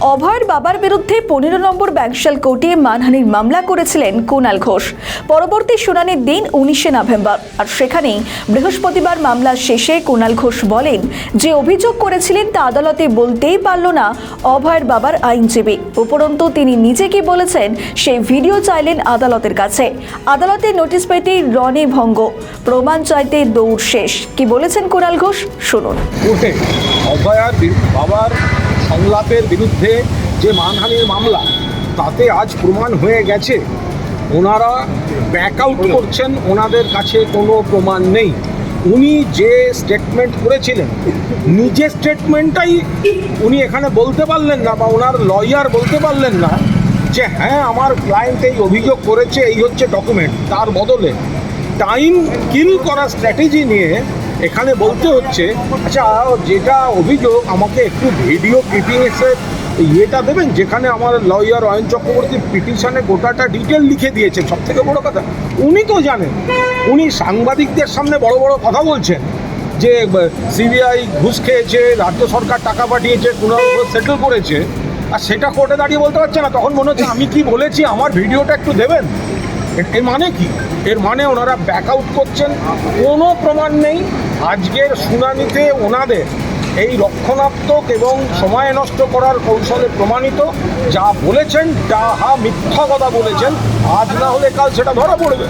অভয়ের বাবার বিরুদ্ধে পনেরো নম্বর ব্যাংশাল কোর্টে মানহানির মামলা করেছিলেন কুণাল ঘোষ। পরবর্তী শুনানির দিন উনিশে নভেম্বর। আর সেখানেই বৃহস্পতিবার মামলা শেষে কুণাল ঘোষ বলেন যে অভিযোগ করেছিলেন তা আদালতে বলতেই পারল না অভয়ের বাবার আইনজীবী। উপরন্তু তিনি নিজে কি বলেছেন সেই ভিডিও চাইলেন আদালতের কাছে। আদালতে নোটিশ পেতেই রনে ভঙ্গ। প্রমাণ চাইতে দৌড় শেষ। কি বলেছেন কুণাল ঘোষ? শুনুন। বাবার সংলাপের বিরুদ্ধে যে মানহানির মামলা, তাতে আজ প্রমাণ হয়ে গেছে। ওনারা ব্যাক আউট করছেন, ওনাদের কাছে কোনো প্রমাণ নেই। উনি যে স্টেটমেন্ট করেছিলেন নিজের স্টেটমেন্টটাই উনি এখানে বলতে পারলেন না বা ওনার লয়ার বলতে পারলেন না যে হ্যাঁ আমার ক্লায়েন্ট এই অভিযোগ করেছে, এই হচ্ছে ডকুমেন্ট তার বদলে টাইম কিল করার স্ট্র্যাটেজি নিয়ে এখানে বলতে হচ্ছে আচ্ছা যেটা অভিযোগ, আমাকে একটু ভিডিও ক্লিপিংসের ইয়েটা দেবেন, যেখানে আমার লয়ার অয়ন চক্রবর্তী পিটিশনে গোটাটা ডিটেল লিখে দিয়েছেন সব থেকে বড় কথা। উনি তো জানেন, উনি সাংবাদিকদের সামনে বড় বড় কথা বলছেন, যে সিবিআই ঘুষ খেয়েছে, রাজ্য সরকার টাকা পাঠিয়েছে কুণাল সেটেল করেছে, আর সেটা কোর্টে দাঁড়িয়ে বলতে পারছে না। তখন মনে হচ্ছে, আমি কি বলেছি, আমার ভিডিওটা একটু দেবেন? এর- মানে কি? এর মানে ওনারা ব্যাক আউট করছেন। কোনো প্রমাণ নেই। আজকের শুনানিতে ওনাদের এই রক্ষণাত্মক এবং সময় নষ্ট করার কৌশলে প্রমাণিত যা বলেছেন তাহা মিথ্যা কথা বলেছেন, আজ না হলে কাল সেটা ধরা পড়বে।